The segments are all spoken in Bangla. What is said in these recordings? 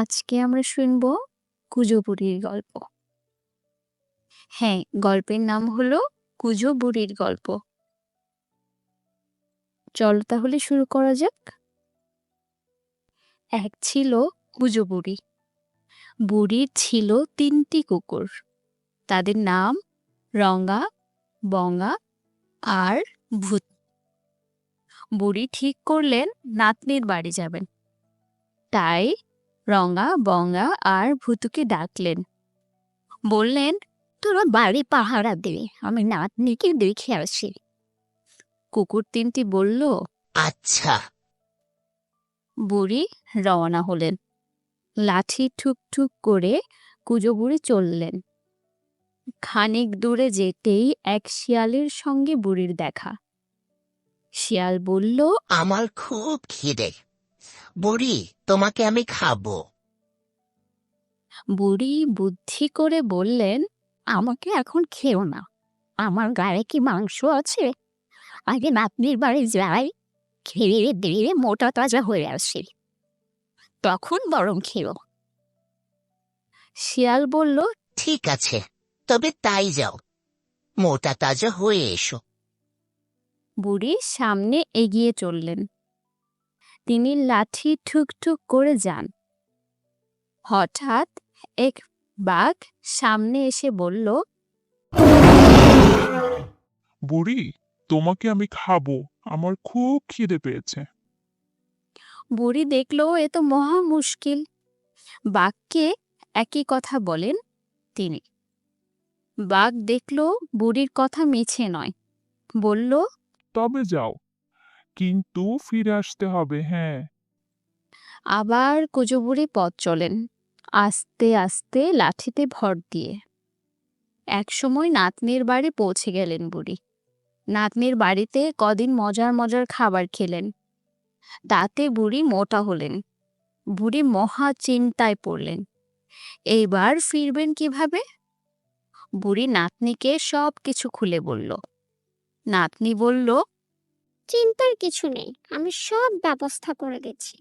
আজকে আমরা শুনব কুজো বুড়ির গল্প। হ্যাঁ গল্পের নাম হলো কুজো বুড়ির গল্প। চলো তাহলে শুরু করা যাক। এক ছিল কুজো বুড়ি বুড়ির ছিল তিনটি কুকুর। তাদের নাম রঙ্গা বঙ্গা আর ভূত। বুড়ি ঠিক করলেন, নাতনির বাড়ি যাবেন। তাই রঙ্গা বঙ্গা আর ভুতুকে ডাকলেন। বললেন তোরা বাড়ি পাহারা দেবে আমি নাতনিকে দেখে আসি। কুকুর তিনটি বলল আচ্ছা। বুড়ি রওনা হলেন। লাঠি ঠুক ঠুক করে কুজো বুড়ি চললেন। খানিক দূরে যেতেই এক শিয়ালের সঙ্গে বুড়ির দেখা। শিয়াল বলল আমার খুব খিদে। বুড়ি তোমাকে আমি খাব। বুড়ি বুদ্ধি করে বললেন আমাকে এখন খেও না। আমার গায়ে কি মাংস আছে? আগে নাতনির বাড়ি যাই খেয়ে দিয়ে মোটা তাজা হয়ে আসি। তখন বরং খেও। শিয়াল বলল ঠিক আছে তবে তাই যাও। মোটা তাজা হয়ে এসো। বুড়ি সামনে এগিয়ে চললেন। তিনি লাঠি ঠুক ঠুক করে যান। হঠাৎ এক বাঘ সামনে এসে বলল বুড়ি তোমাকে আমি খাব আমার খুব খিদে পেয়েছে। বুড়ি দেখল এ তো মহা মুশকিল। বাঘকে একই কথা বলেন তিনি। বাঘ দেখল বুড়ির কথা মিছে নয়। বলল তবে যাও কিন্তু ফিরে আসতে হবে হ্যাঁ। আবার কুজবুড়ি পথ চলেন, আস্তে আস্তে লাঠিতে ভর দিয়ে। একসময় নাতনির বাড়ি পৌঁছে গেলেন বুড়ি। নাতনির বাড়িতে কদিন মজার মজার খাবার খেলেন। তাতে বুড়ি মোটা হলেন। বুড়ি মহা চিন্তায় পড়লেন। এইবার ফিরবেন কীভাবে? বুড়ি নাতনিকে সব কিছু খুলে বলল। নাতনি বলল চিন্তার কিছু নেই, আমি সব ব্যবস্থা করে গেছি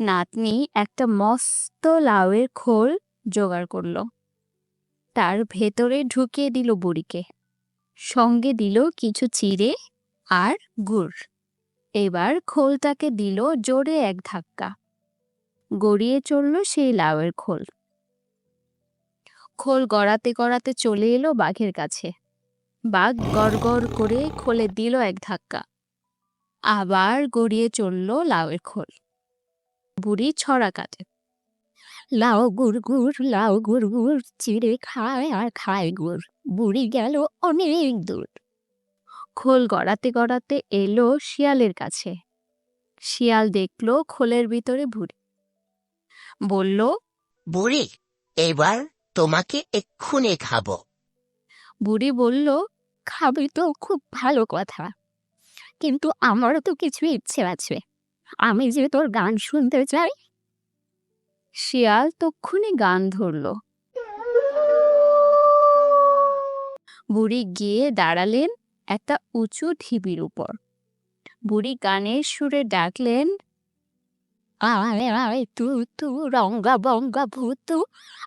নাতনি একটা মস্ত লাউয়ের খোল জোগাড় করল। তার ভেতরে ঢুকিয়ে দিল বুড়িকে। সঙ্গে দিল কিছু চিড়ে আর গুড়। এবার খোলটাকে দিল জোরে এক ধাক্কা। গড়িয়ে চলল সেই লাউয়ের খোল। খোল গড়াতে গড়াতে চলে এলো বাঘের কাছে। বাঘ গড় করে খোলে দিল এক ধাক্কা। আবার গড়িয়ে চলল লাউয়ের খোল। বুড়ি ছড়া কাটে লাউ গুড় গুড় লাউ গুড় গুড় চিড়ে খায় আর খায় গুড়। বুড়ি গেল অনেক দূর। খোল গড়াতে গড়াতে এলো শিয়ালের কাছে। শিয়াল দেখল খোলের ভিতরে বুড়ি। বলল বুড়ি এবার তোমাকে এক্ষুনি খাব। বুড়ি বলল খাবি তো খুব ভালো কথা। কিন্তু আমারও তো কিছু ইচ্ছে আছে। আমি যে তোর গান শুনতে চাই। শিয়াল তক্ষুনি গান ধরল। বুড়ি গিয়ে দাঁড়ালেন একটা উঁচু ঢিবির উপর। বুড়ি গানের সুরে ডাকলেন আয় আয় তু তু রঙ্গা, বঙ্গা, ভূতু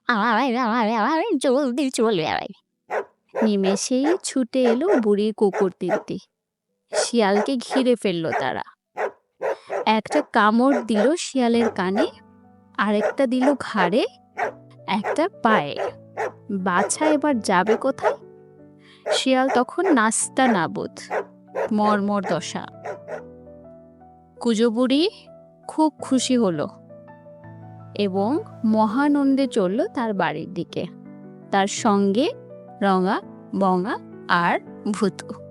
আয় আয় আয় জলদি চলে আয়। নিমেষেই ছুটে এলো বুড়ির কুকুর তিনটি শিয়ালকে ঘিরে ফেলল তারা। একটা কামড় দিল শিয়ালের কানে, আরেকটা দিল ঘাড়ে, একটা পায়ে। বাছা এবার যাবে কোথায়? শিয়াল তখন নাস্তা নাবোধ মর্মর দশা। কুজো বুড়ি খুব খুশি হলো এবং মহানন্দে চলল তার বাড়ির দিকে। তার সঙ্গে রঙা বঙা আর ভূতু।